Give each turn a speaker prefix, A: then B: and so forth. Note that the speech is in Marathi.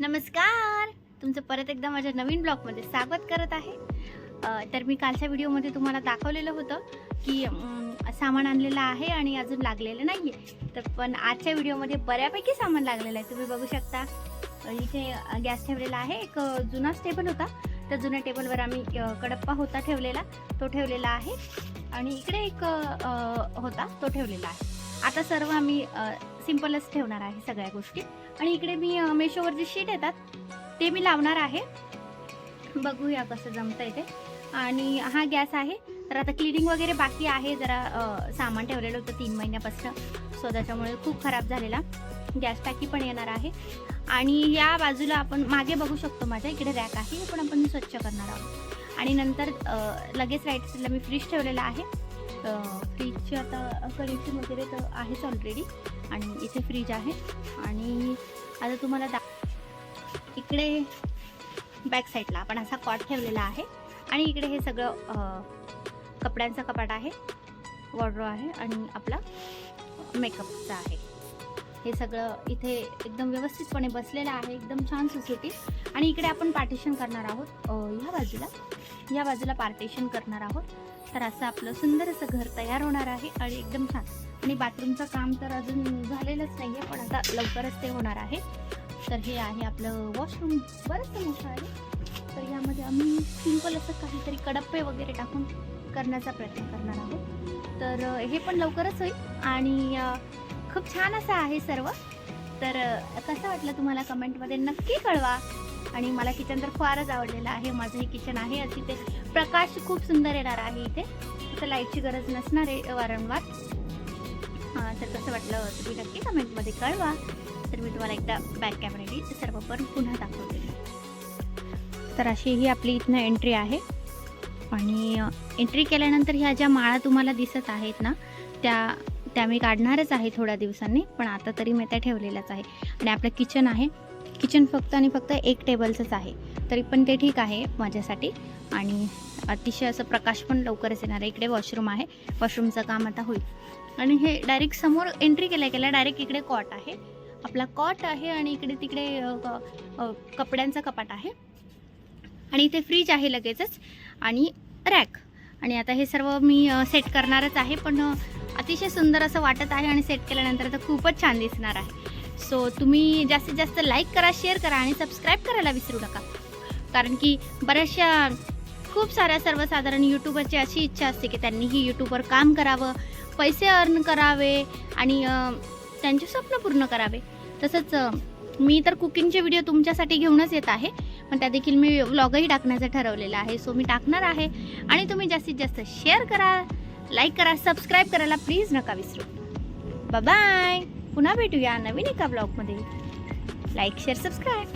A: नमस्कार! तुमचं परत एकदा माझ्या नवीन ब्लॉगमध्ये स्वागत करत आहे. तर मी कालच्या व्हिडिओमध्ये तुम्हाला दाखवलेलं होतं की सामान आणलेलं आहे आणि अजून लागलेलं नाही आहे तर पण आजच्या व्हिडिओमध्ये बऱ्यापैकी सामान लागलेलं आहे. तुम्ही बघू शकता. इथे गॅस ठेवलेला आहे. एक जुनाच टेबल होता. त्या जुन्या टेबलवर आम्ही कडप्पा होता ठेवलेला. तो ठेवलेला आहे. आणि इकडे एक होता. तो ठेवलेला आहे. आता सर्व आम्ही सिम्पलच ठेवणार आहे सगळ्या गोष्टी. आणि इकडे मी मेशोवर जे शीट येतात ते मी लावणार आहे. बघूया कसं जमतंय ते. आणि हा गॅस आहे. तर आता क्लिनिंग वगैरे बाकी आहे. जरा सामान ठेवलेलं होतं तीन महिन्यापासून. सो त्याच्यामुळे खूप खराब झालेला. गॅस टाकी पण येणार आहे. आणि या बाजूला आपण मागे बघू शकतो माझ्या. इकडे रॅक आहे. पण आपण स्वच्छ करणार आहोत. आणि नंतर लगेच राईट साईडला मी फ्रीज ठेवलेला आहे. फ्रीजची आता कनेक्शन वगैरे तर आहेच ऑलरेडी आणि इथे फ्रीज आहे. आणि आता तुम्हाला दा इकडे बॅक साईडला आपण असा कॉट ठेवलेला आहे. आणि इकडे हे सगळं कपड्यांचा कपड्यांचं कपाट आहे. वॉर्ड्रो आहे आणि आपला मेकअपचा आहे. हे सगळं इथे एकदम व्यवस्थितपणे बसलेलं आहे एकदम छान सुटसुटीत आणि इकडे आपण पार्टिशन करणार आहोत. ह्या बाजूला. ह्या बाजूला पार्टिशन करणार आहोत. तर असं आपलं सुंदर असं घर तयार होणार आहे आणि एकदम छान. आणि बाथरूमचं काम तर अजून झालेलंच नाही आहे पण आता लवकरच ते होणार आहे. तर हे आहे आपलं वॉशरूम. बरंचसं मोठं आहे. तर यामध्ये आम्ही सिंपल असं काहीतरी कडप्पे वगैरे टाकून करण्याचा प्रयत्न करणार आहोत. तर हे पण लवकरच होईल. आणि खूप छान असं आहे सर्व. तर कसं वाटलं तुम्हाला कमेंटमध्ये नक्की कळवा. आणि मला किचन तर फारच आवडलेलं आहे. माझं हे किचन आहे. अति ते प्रकाश खूप सुंदर येणार आहे इथे. इथं लाईटची गरज नसणार आहे वारंवार. तर कसं वाटलं तुम्ही नक्की कमेंटमध्ये कळवा. तर मी तुम्हाला एकदा बॅक कॅमेऱ्याने सर्व पण पुन्हा दाखवते. तर अशी ही आपली इथनं एंट्री आहे. आणि एंट्री केल्यानंतर ह्या ज्या माळा तुम्हाला दिसत आहेत ना त्या त्या मी काढणारच आहे थोड्या दिवसांनी पण आता तरी मी त्या ठेवलेल्याच आहे. आणि आपलं किचन आहे. किचन फक्त आणि फक्त एक टेबलचंच आहे. तरी पण ते ठीक आहे माझ्यासाठी. आणि अतिशय असं प्रकाश पण लवकरच येणार आहे. इकडे वॉशरूम आहे. वॉशरूमचं काम आता होईल. आणि हे डायरेक्ट समोर एंट्री केल्या गेल्या डायरेक्ट इकडे कॉट आहे. आपला कॉट आहे आणि इकडे तिकडे क- कपड्यांचा कपाट आहे. आणि इथे फ्रीज आहे लगेचच. आणि रॅक आणि आता हे सर्व मी सेट करणारच आहे. पण अतिशय सुंदर असं वाटत आहे आणि सेट केल्यानंतर तर खूपच छान दिसणार आहे. सो तुम्ही जास्तीत जास्त लाईक करा शेअर करा आणि सबस्क्राईब करायला विसरू नका. कारण की बऱ्याचशा खूप साऱ्या सर्वसाधारण यूट्यूबरची अशी इच्छा असते की त्यांनीही यूट्यूबवर काम करावं पैसे अर्न करावे आणि त्यांचे स्वप्न पूर्ण करावे. तसंच मी तर कुकिंगचे व्हिडिओ तुमच्यासाठी घेऊनच येत आहे पण त्या देखील मी व्लॉगही टाकण्याचं ठरवलेलं आहे. सो मी टाकणार आहे आणि तुम्ही जास्तीत जास्त शेअर करा. लाईक करा सबस्क्राईब करायला प्लीज नका विसरू. बाय पुन्हा भेटूया नवीन एका ब्लॉगमध्ये लाईक शेअर सबस्क्राईब